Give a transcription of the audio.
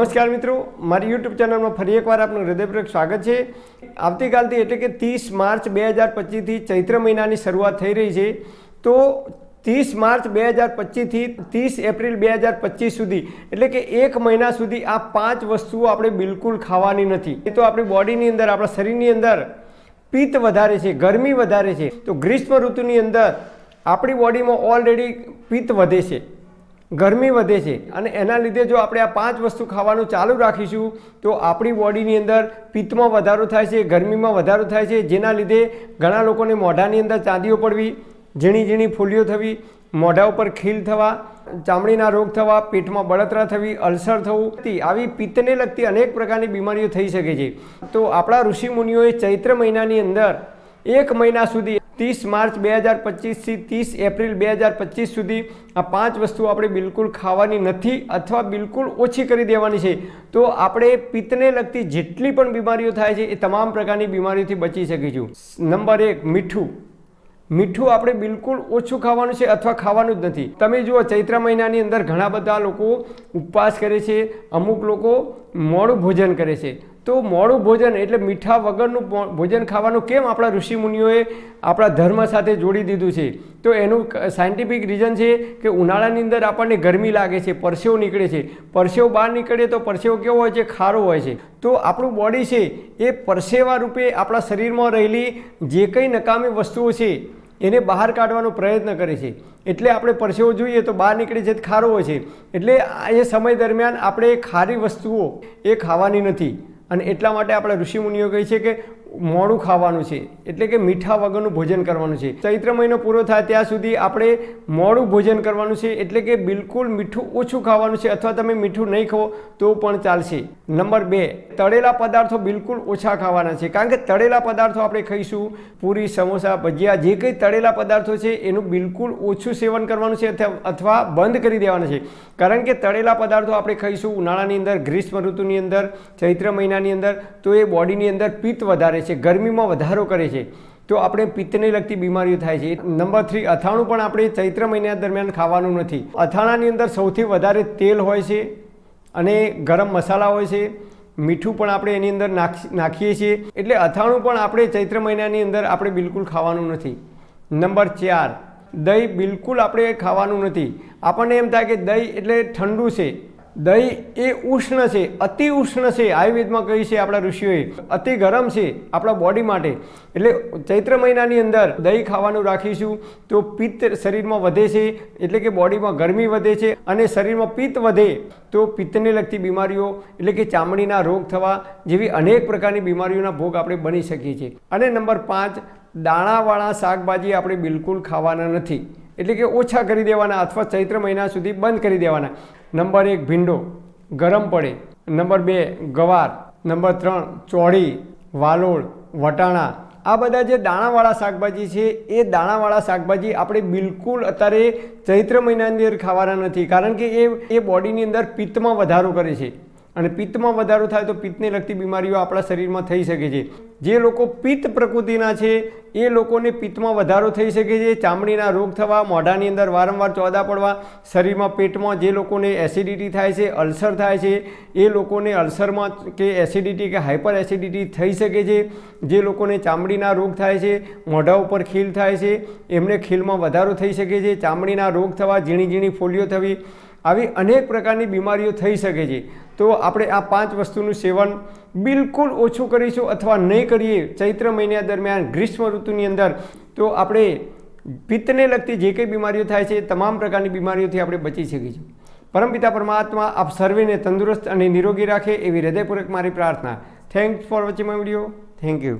નમસ્કાર મિત્રો, મારી યુટ્યુબ ચેનલમાં ફરી એકવાર આપનું હૃદયપૂર્વક સ્વાગત છે. આવતીકાલથી એટલે કે ત્રીસ માર્ચ બે હજાર પચીસથી ચૈત્ર મહિનાની શરૂઆત થઈ રહી છે. તો ત્રીસ માર્ચ બે હજાર પચીસથી ત્રીસ એપ્રિલ બે હજાર પચીસ સુધી, એટલે કે એક મહિના સુધી આ પાંચ વસ્તુઓ આપણે બિલકુલ ખાવાની નથી. એ તો આપણી બોડીની અંદર, આપણા શરીરની અંદર પિત્ત વધારે છે, ગરમી વધારે છે. તો ગ્રીષ્મ ઋતુની અંદર આપણી બોડીમાં ઓલરેડી પિત્ત વધે છે. ગરમી વધે છે. અને એના લીધે જો આપણે આ પાંચ વસ્તુ ખાવાનું ચાલુ રાખીશું, તો આપણી બોડીની અંદર પિત્તમાં વધારો થાય છે, ગરમીમાં વધારો થાય છે, જેના લીધે ઘણા લોકોને મોઢાની અંદર ચાંદીઓ પડવી, ઝીણી ઝીણી ફૂલીઓ થવી, મોઢા ઉપર ખીલ થવા, ચામડીના રોગ થવા, પેટમાં બળતરા થવી, અલ્સર થવું આવી પિત્તને લગતી અનેક પ્રકારની બીમારીઓ થઈ શકે છે. તો આપણા ઋષિમુનિઓએ ચૈત્ર મહિનાની અંદર એક મહિના સુધી ત્રીસ માર્ચ બે હજાર પચીસથી ત્રીસ એપ્રિલ બે હજાર પચીસ સુધી આ પાંચ વસ્તુ આપણે બિલકુલ ખાવાની નથી અથવા બિલકુલ ઓછી કરી દેવાની છે. તો આપણે પિત્તને લગતી જેટલી પણ બીમારીઓ થાય છે એ તમામ પ્રકારની બીમારીઓથી બચી શકીશું. નંબર એક, મીઠું. મીઠું આપણે બિલકુલ ઓછું ખાવાનું છે અથવા ખાવાનું જ નથી. તમે જુઓ, ચૈત્ર મહિનાની અંદર ઘણા બધા લોકો ઉપવાસ કરે છે, અમુક લોકો મોડું ભોજન કરે છે. તો મોડું ભોજન એટલે મીઠા વગરનું ભોજન ખાવાનું કેમ આપણા ઋષિમુનિઓએ આપણા ધર્મ સાથે જોડી દીધું છે? તો એનું સાયન્ટિફિક રીઝન છે કે ઉનાળાની અંદર આપણને ગરમી લાગે છે, પરસેવો નીકળે છે. પરસેવો બહાર નીકળે તો પરસેવો કેવો હોય છે? ખારો હોય છે. તો આપણું બોડી છે એ પરસેવા રૂપે આપણા શરીરમાં રહેલી જે કંઈ નકામી વસ્તુઓ છે એને બહાર કાઢવાનો પ્રયત્ન કરે છે. એટલે આપણે પરસેવો જોઈએ તો બહાર નીકળે છે ખારો હોય છે. એટલે એ સમય દરમિયાન આપણે ખારી વસ્તુઓ એ ખાવાની નથી. અને એટલા માટે આપણા ઋષિમુનિઓ કહે છે કે મોડું ખાવાનું છે. એટલે કે મીઠા વગરનું ભોજન કરવાનું છે. ચૈત્ર મહિનો પૂરો થાય ત્યાં સુધી આપણે મોડું ભોજન કરવાનું છે. એટલે કે બિલકુલ મીઠું ઓછું ખાવાનું છે અથવા તમે મીઠું નહીં ખાઓ તો પણ ચાલશે. નંબર બે, તળેલા પદાર્થો બિલકુલ ઓછા ખાવાના છે. કારણ કે તળેલા પદાર્થો આપણે ખાઈશું, પૂરી, સમોસા, ભજીયા, જે કંઈ તળેલા પદાર્થો છે એનું બિલકુલ ઓછું સેવન કરવાનું છે અથવા- બંધ કરી દેવાના છે. કારણ કે તળેલા પદાર્થો આપણે ખાઈશું ઉનાળાની અંદર, ગ્રીષ્મ ઋતુની અંદર, ચૈત્ર મહિનાની અંદર, તો એ બોડીની અંદર પિત્ત વધારે છે. ગરમીમાં વધારો કરે છે, તો આપણે પિત્તને લગતી બીમારીઓ થાય છે. નંબર થ્રી, અથાણું પણ આપણે ચૈત્ર મહિના દરમિયાન ખાવાનું નથી. અથાણાની અંદર સૌથી વધારે તેલ હોય છે અને ગરમ મસાલા હોય છે. મીઠું પણ આપણે એની અંદર નાખી, નાખીએ છીએ. એટલે અથાણું પણ આપણે ચૈત્ર મહિનાની અંદર આપણે બિલકુલ ખાવાનું નથી. નંબર ચાર, દહીં બિલકુલ આપણે ખાવાનું નથી. આપણને એમ થાય કે દહીં એટલે ઠંડુ છે. દહીં એ ઉષ્ણ છે, અતિ ઉષ્ણ છે. આયુર્વેદમાં કહ્યું છે આપણા ઋષિઓએ, અતિ ગરમ છે આપણા બોડી માટે. એટલે ચૈત્ર મહિનાની અંદર દહીં ખાવાનું રાખીશું તો પિત્ત શરીરમાં વધે છે, એટલે કે બોડીમાં ગરમી વધે છે અને શરીરમાં પિત્ત વધે તો પિત્તને લગતી બીમારીઓ, એટલે કે ચામડીના રોગ થવા જેવી અનેક પ્રકારની બીમારીઓના ભોગ આપણે બની શકીએ છીએ. અને નંબર પાંચ, દાણાવાળા શાકભાજી આપણે બિલકુલ ખાવાના નથી. એટલે કે ઓછા કરી દેવાના અથવા ચૈત્ર મહિના સુધી બંધ કરી દેવાના. નંબર એક ભીંડો, ગરમ પડે. નંબર બે, ગવાર. નંબર ત્રણ, ચોળી, વાલોળ, વટાણા. આ બધા જે દાણાવાળા શાકભાજી છે, એ દાણાવાળા શાકભાજી આપણે બિલકુલ અત્યારે ચૈત્ર મહિનાની અંદર ખાવાના નથી. કારણ કે એ એ બોડીની અંદર પિત્તમાં વધારો કરે છે. અને પિત્તમાં વધારો થાય તો પિત્તને લગતી બીમારીઓ આપણા શરીરમાં થઈ શકે છે. જે લોકો પિત્ત પ્રકૃતિના છે, એ લોકોને પિત્તમાં વધારો થઈ શકે છે. ચામડીના રોગ થવા, મોઢાની અંદર વારંવાર ચોદા પડવા, શરીરમાં પેટમાં જે લોકોને એસિડિટી થાય છે, અલ્સર થાય છે, એ લોકોને અલ્સરમાં કે એસિડિટી કે હાઇપર એસિડિટી થઈ શકે છે. જે લોકોને ચામડીના રોગ થાય છે, મોઢા ઉપર ખીલ થાય છે, એમને ખીલમાં વધારો થઈ શકે છે. ચામડીના રોગ થવા ઝીણી ઝીણી ફોલિયો થવી આવી અનેક પ્રકારની બીમારીઓ થઈ શકે છે. તો આપણે આ પાંચ વસ્તુનું સેવન બિલકુલ ઓછું કરીશું અથવા નહીં કરીએ ચૈત્ર મહિના દરમિયાન ગ્રીષ્મ ઋતુની અંદર, તો આપણે પિત્તને લગતી જે કંઈ બીમારીઓ થાય છે તમામ પ્રકારની બીમારીઓથી આપણે બચી શકીશું પરમપિતા પરમાત્મા, આપ સર્વેને તંદુરસ્ત અને નિરોગી રાખે એવી હૃદયપૂર્વક મારી પ્રાર્થના. Thanks for watching my video thank you